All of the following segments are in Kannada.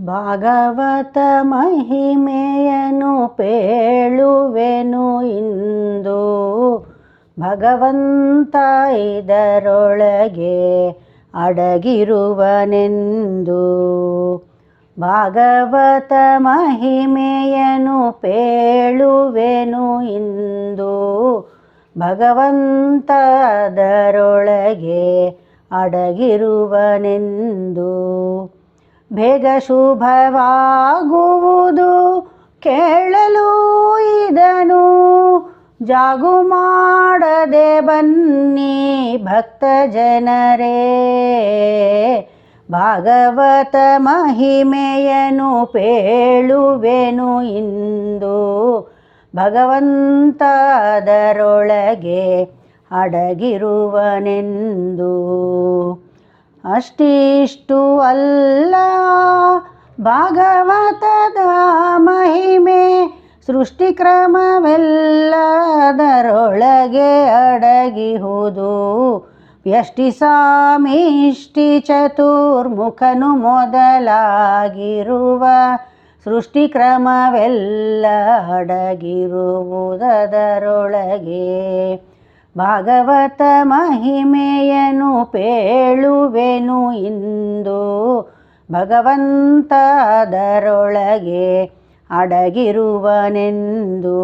ಭಾಗವತ ಮಹಿಮೆಯನು ಪೇಳುವೆನು ಇಂದು. ಭಗವಂತ ಇದರೊಳಗೆ ಅಡಗಿರುವನೆಂದು. ಭಾಗವತ ಮಹಿಮೆಯನು ಪೇಳುವೆನು ಇಂದು. ಭಗವಂತ ಅದರೊಳಗೆ ಅಡಗಿರುವನೆಂದು. ಬೇಗ ಶುಭವಾಗುವುದು ಕೇಳಲು ಇದನು. ಜಾಗು ಮಾಡದೆ ಬನ್ನಿ ಭಕ್ತ ಜನರೇ. ಭಾಗವತ ಮಹಿಮೆಯನು ಪೇಳುವೆನು ಇಂದು. ಭಗವಂತದರೊಳಗೆ ಅಡಗಿರುವನೆಂದು. ಅಷ್ಟಿಷ್ಟು ಅಲ್ಲ. ಭಾಗವತದ ಮಹಿಮೆ ಸೃಷ್ಟಿಕ್ರಮವೆಲ್ಲದರೊಳಗೆ ಅಡಗಿಹುದು. ವ್ಯಷ್ಟಿ ಸಾಮಿಷ್ಟಿ ಚತುರ್ಮುಖನು ಮೊದಲಾಗಿರುವ ಸೃಷ್ಟಿಕ್ರಮವೆಲ್ಲ ಅಡಗಿರುವುದರೊಳಗೆ ಭಾಗವತ ಮಹಿಮೆಯನು ಪೇಳುವೆನು ಇಂದು. ಭಗವಂತದರೊಳಗೆ ಅಡಗಿರುವನೆಂದು.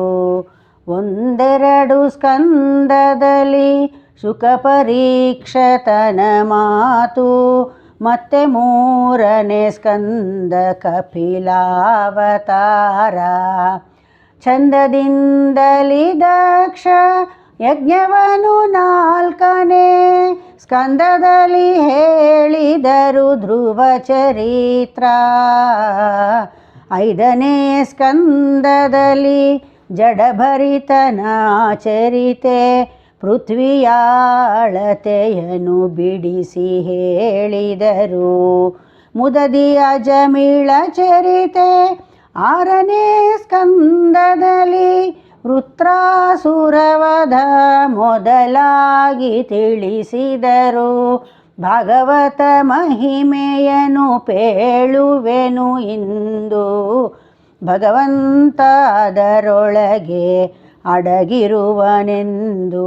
ಒಂದೆರಡು ಸ್ಕಂದದಲ್ಲಿ ಸುಖ ಪರೀಕ್ಷತನ ಮಾತು. ಮತ್ತೆ ಮೂರನೇ ಸ್ಕಂದ ಕಪಿಲಾವತಾರ. ಚಂದದಿಂದಲಿ ದಕ್ಷ ಯಜ್ಞವನು ನಾಲ್ಕನೇ ಸ್ಕಂದದಲ್ಲಿ ಹೇಳಿದರು ಧ್ರುವ ಚರಿತ್ರ. ಐದನೇ ಸ್ಕಂದದಲ್ಲಿ ಜಡಭರಿತನ ಚರಿತೆ. ಪೃಥ್ವಿಯಾಳತೆಯನ್ನು ಬಿಡಿಸಿ ಹೇಳಿದರು. ಮುದದಿ ಅಜಮಿಳ ಚರಿತೆ. ಆರನೇ ಸ್ಕಂದದಲ್ಲಿ ವೃತ್ರಾಸುರವಧ ಮೊದಲಾಗಿ ತಿಳಿಸಿದರು. ಭಗವತ ಮಹಿಮೆಯನು ಪೇಳುವೆನು ಇಂದು. ಭಗವಂತ ಅದರೊಳಗೆ ಅಡಗಿರುವನೆಂದು.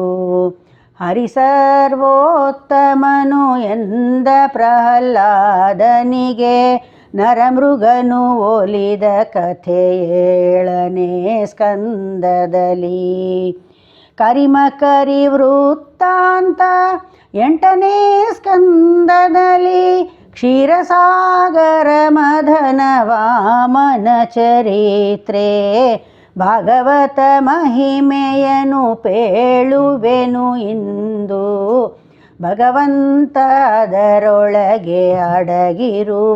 ಹರಿಸರ್ವೋತ್ತಮನು ಎಂದ ಪ್ರಹ್ಲಾದನಿಗೆ ನರಮೃಗನು ಓಲಿದ ಕಥೆ ಏಳನೇ ಸ್ಕಂದದಲ್ಲಿ. ಕರಿಮ ಕರಿ ವೃತ್ತಾಂತ ಎಂಟನೇ ಸ್ಕಂದದಲ್ಲಿ. ಕ್ಷೀರಸಾಗರ ಮದನ ವಾಮನ ಚರಿತ್ರೆ. ಭಾಗವತ ಮಹಿಮೆಯನು ಪೇಳುವೆನು ಇಂದು. ಭಗವಂತ ಅದರೊಳಗೆ ಅಡಗಿರುವನೆಂದು.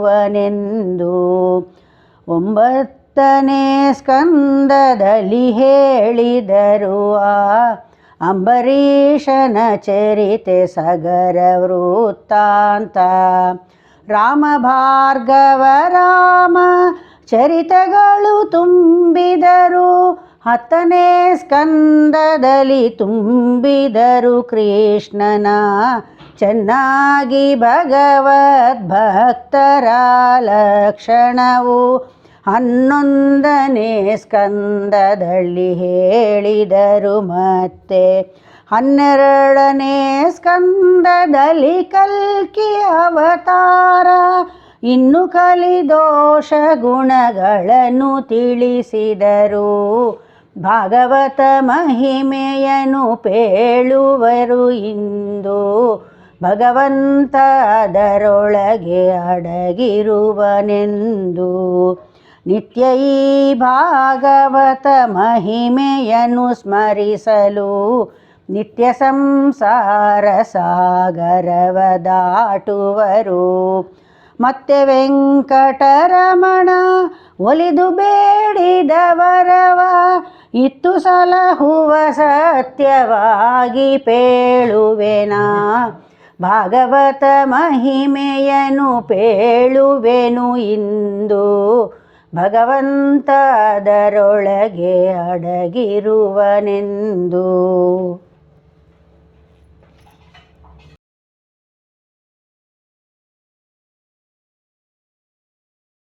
ಒಂಬತ್ತನೇ ಸ್ಕಂದದಲ್ಲಿ ಹೇಳಿದರು, ಆ ಅಂಬರೀಷನ ಚರಿತೆ ಸಗರ ವೃತ್ತಾಂತ. ರಾಮ ಭಾರ್ಗವ ರಾಮ ಚರಿತೆಗಳು ತುಂಬಿದರು ಹತ್ತನೇ ಸ್ಕಂದದಲ್ಲಿ ತುಂಬಿದರು ಕೃಷ್ಣನ. ಚೆನ್ನಾಗಿ ಭಗವದ್ಭಕ್ತರ ಲಕ್ಷಣವು ಹನ್ನೊಂದನೇ ಸ್ಕಂದದಲ್ಲಿ ಹೇಳಿದರು ಮತ್ತೆ. ಹನ್ನೆರಡನೇ ಸ್ಕಂದದಲ್ಲಿ ಕಲ್ಕಿ ಅವತಾರ, ಇನ್ನು ಕಲಿದೋಷ ಗುಣಗಳನ್ನು ತಿಳಿಸಿದರು. ಭಾಗವತ ಮಹಿಮೆಯನು ಪೇಳುವರು ಇಂದು ಭಗವಂತ ಅದರೊಳಗೆ ಅಡಗಿರುವನೆಂದು. ನಿತ್ಯ ಈ ಭಾಗವತ ಮಹಿಮೆಯನ್ನು ಸ್ಮರಿಸಲು ನಿತ್ಯ ಸಂಸಾರ ಸಾಗರವ ದಾಟುವರು. ಮತ್ತೆ ವೆಂಕಟರಮಣ ಒಲಿದು ಬೇಡಿದವರವ ಇತ್ತು ಸಲಹುವ ಸತ್ಯವಾಗಿ ಪೇಳುವೆನಾ? ಭಾಗವತ ಮಹಿಮೆಯನು ಪೇಳುವೆನು ಇಂದು. ಭಗವಂತದರೊಳಗೆ ಅಡಗಿರುವನೆಂದು.